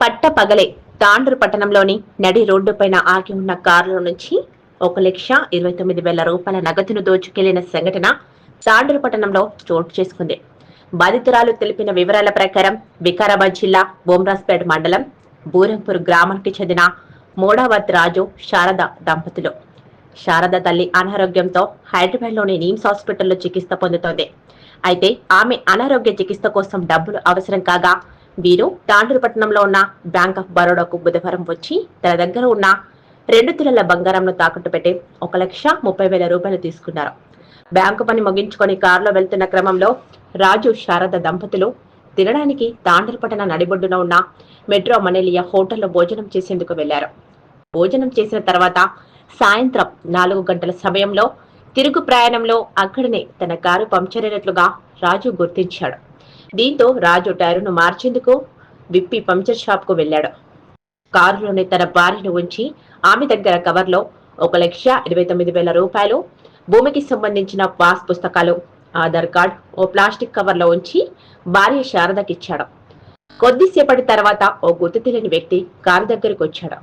పట్ట పగలే తాండ్రు పట్టణంలోని నడి రోడ్డుపైన ఆగి ఉన్న కారులో నుంచి ఒక లక్ష ఇరవై తొమ్మిది వేల రూపాయల నగదును దోచుకెళ్ళిన సంఘటన తాండ్రు పట్టణంలో చోటు చేసుకుంది. బాధితురాలు తెలిపిన వివరాల ప్రకారం వికారాబాద్ జిల్లా బోమ్రాస్పేట్ మండలం బూరంపూర్ గ్రామానికి చెందిన మూడావత్ రాజు శారద దంపతులు. శారద తల్లి అనారోగ్యంతో హైదరాబాద్లోని నిమ్స్ హాస్పిటల్లో చికిత్స పొందుతోంది. అయితే ఆమె అనారోగ్య చికిత్స కోసం డబ్బులు అవసరం కాగా వీరు తాండూరుపట్నంలో ఉన్న బ్యాంక్ ఆఫ్ బరోడాకు బుధవారం వచ్చి తన దగ్గర ఉన్న రెండు తులల బంగారంను తాకట్టు పెట్టి ఒక లక్ష ముప్పై వేల రూపాయలు తీసుకున్నారు. బ్యాంకు పని ముగించుకొని కారులో వెళ్తున్న క్రమంలో రాజు శారద దంపతులు తినడానికి తాండూరుపట్టణ నడిబొడ్డున ఉన్న మెట్రో మనెలియా హోటల్లో భోజనం చేసేందుకు వెళ్ళారు. భోజనం చేసిన తర్వాత సాయంత్రం నాలుగు గంటల సమయంలో తిరుగు ప్రయాణంలో అక్కడనే తన కారు పంక్చర్ అయినట్లుగా రాజు గుర్తించాడు. దీంతో రాజు టైరును మార్చేందుకు విప్పి పంక్చర్ షాప్కు వెళ్ళాడు కారులోనే తన భార్యను ఉంచి ఆమె దగ్గర కవర్లో ఒక లక్ష ఇరవై తొమ్మిది వేల రూపాయలు భూమికి సంబంధించిన పాస్ పుస్తకాలు ఆధార్ కార్డ్ ఓ ప్లాస్టిక్ కవర్లో ఉంచి భార్య శారదకిచ్చాడు. కొద్దిసేపటి తర్వాత ఓ గుర్తు తెలియని వ్యక్తి కారు దగ్గరికి వచ్చాడు.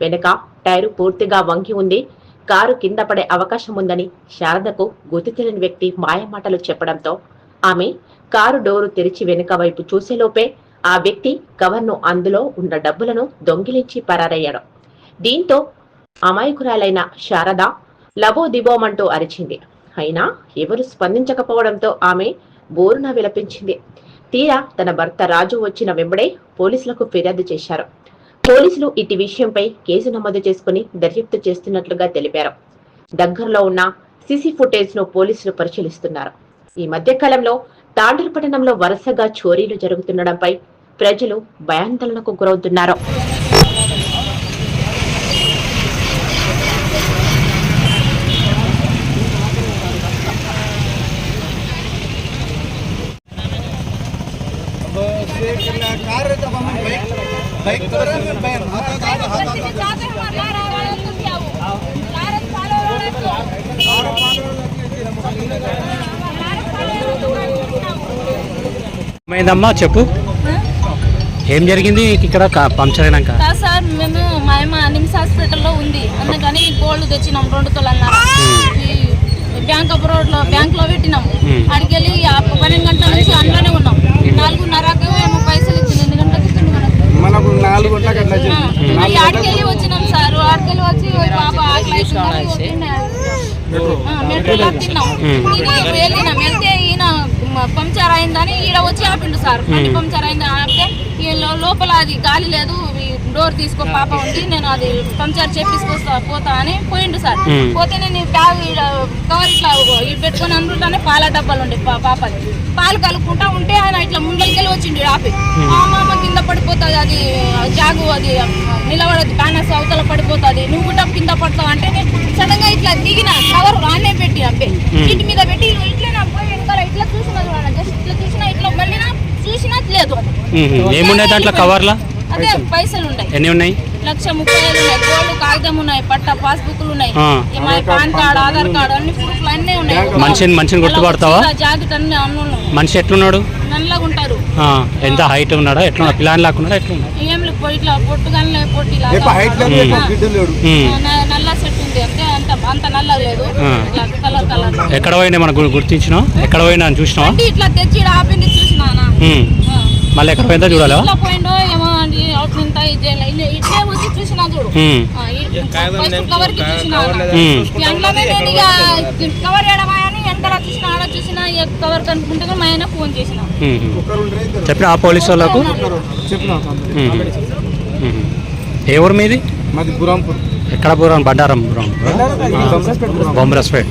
వెనుక టైరు పూర్తిగా వంగి ఉంది. కారు కింద పడే అవకాశం ఉందని శారదకు గుర్తు తెలియని వ్యక్తి మాయమాటలు చెప్పడంతో ఆమె కారు డోరు తెరిచి వెనుక వైపు చూసేలోపే ఆ వ్యక్తి కవర్ను అందులో ఉన్న డబ్బులను దొంగిలించి పరారయ్యాడు. దీంతో అమాయకురాలైన శారద లబో దిబోమంటూ అరిచింది. అయినా ఎవరు స్పందించకపోవడంతో ఆమె బోరున విలపించింది. తీరా తన భర్త రాజు వచ్చిన వెంబడే పోలీసులకు ఫిర్యాదు చేశారు. పోలీసులు ఇటు విషయంపై కేసు నమోదు చేసుకుని దర్యాప్తు చేస్తున్నట్లుగా తెలిపారు. దగ్గరలో ఉన్న సీసీ ఫుటేజ్ను పోలీసులు పరిశీలిస్తున్నారు. ఈ మధ్య కాలంలో తాండూరు పట్టణంలో వరుసగా చోరీలు జరుగుతుండడంపై ప్రజలు భయాందోళనకు గురవుతున్నారు. है तो क्या हुआ ఏమైందమ్మా చెప్పు ఏం జరిగింది ఇక్కడ క- పంక్చర్ అయినాక కాదు సార్ మేము మా అమ్మ నిమ్స్ హాస్పిటల్లో ఉంది అందుకని గోల్డ్ తెచ్చినాం రెండు తులన్నర ఈ బ్యాంక్ ఆఫ్ రోడ్లో బ్యాంక్లో పెట్టినాం Hmm. అడికెళ్ళి పన్నెండు వెళ్ళినాం వెళ్తే ఈయన పంక్చర్ అయిందని ఈడ వచ్చి ఆపిండు సార్. బండి పంక్చర్ అయిందని ఆపితే లోపల అది గాలి లేదు డోర్ తీసుకో పాప ఉంది నేను అది పంక్చర్ చేపించుకొస్తా పోతా అని పోయిండు సార్. పోతే నేను బ్యాగ్ కవర్ ఇట్లా పెట్టుకొని అందులోనే పాల డబ్బాలు ఉండే పాపది. పాలు కలుపుకుంటా ఉంటే ఆయన ఇట్లా ముందరికెళ్ళి వచ్చిండు ఆపి. మా మామ కింద పడిపోతుంది అది జాగు అది నిలబడదు బ్యానర్స్ అవతల పడిపోతుంది. నువ్వు కూడా కింద పడతావు అంటే నేను సడన్గా ఇట్లా దిగిన కవర్ ఆనే పెట్టి అబ్బే ఇంటి మీద పెట్టి ఇట్లా నా పోయి వెనకాల ఇట్లా చూసిన జస్ట్ ఇట్లా చూసినా ఇట్లా మళ్ళీ చూసినా లేదు. ఏమున్నాయి దాంట్లో కవర్లా? అదే పైసలు. ఉన్నాయి ఎన్ని ఉన్నాయి? లక్ష ముప్పై వేలు ఉన్నాయి. గోల్డ్ కాగితం ఉన్నాయి పట్ట పాస్బుక్లు ఉన్నాయి. ఆ. ఈ మా పాన్ కార్డు ఆధార్ కార్డు అన్ని ప్రూఫ్లు అన్నీ ఉన్నాయి. మనిషిని మనిషిని గుర్తుపడతావా? జాకెట్ అన్ని అన్నీ ఉన్నాయి మనిషి ఎట్లున్నాడు? నల్లగా ఉంటారు. ఎంత హైట్ ఉన్నాడా? ఎట్లా ప్లాన్ ఏం లేవు, పొ- ఇట్లా పొట్టి లాగా. నల్ల సెట్ ఉంది. అంతే అంత అంత నల్ల లేదు. Colour colour. ఎక్కడ పోయినా మనకు గుర్తించినావు? ఎక్కడ పోయినా అంటే ఇట్లా తెచ్చి ఆపింది. ఆ. మళ్ళీ ఎక్కడ పోయిందో చూడాలా? ఇట్లా వచ్చి చూసినా చూడు. ఫస్ట్ కవర్కి చూసినా నేను ఇక కవర్ చూసిన ఆడ చూసిన కనుక్కుంటే మా ఆయన ఫోన్ చేసిన. చెప్పిన ఆ పోలీసు వాళ్ళకు. ఏ ఊరు మీది? మాది గురాంపూర్. ఎక్కడ బురం బండారం బురం బొమ్మరాజ్పేట గురాంపూర్. బొమ్మరస్పేట్